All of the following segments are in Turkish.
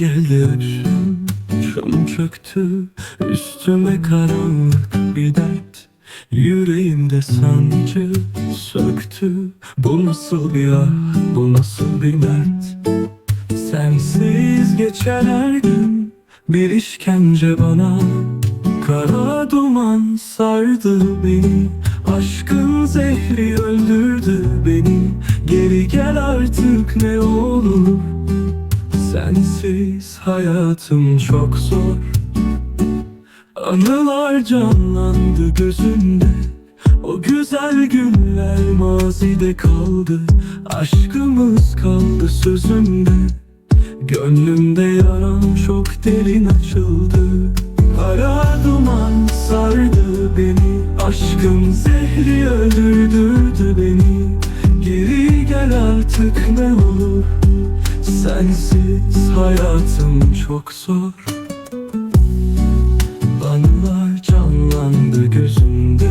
gözyaşım Çam çöktü üstüme karanlık bir dert. Yüreğimde sancı söktü. Bu nasıl bir ah, bu nasıl bir dert Sensiz geçer her gün bir işkence bana. Kara duman sardı beni Aşkın zehri öldürdü beni. Geri gel artık ne olur Sensiz hayatım çok zor. Anılar canlandı gözümde O güzel günler mazide kaldı. Aşkımız kaldı sözümde Gönlümde yaram çok derin açıldı. Kara duman sardı beni. Aşkın zehri öldürdü beni. Geri gel artık ne olur Sensiz hayatım çok zor. Anılar canlandı gözümde.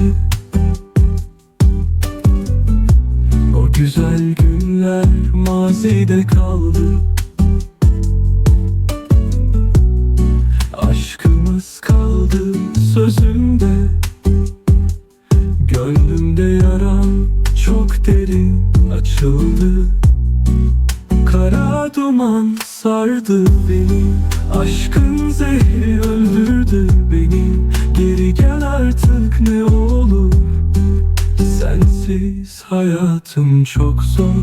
O güzel günler mazide kaldı. Aşkımız kaldı sözümde. Gönlümde yaram çok derin açıldı Duman sardı beni. Aşkın zehri öldürdü beni. Geri gel artık ne olur. Sensiz hayatım çok zor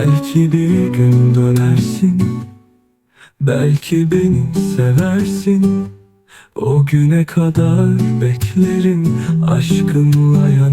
Belki bir gün dönersin Belki beni seversin. O güne kadar beklerim Aşkımla yanarım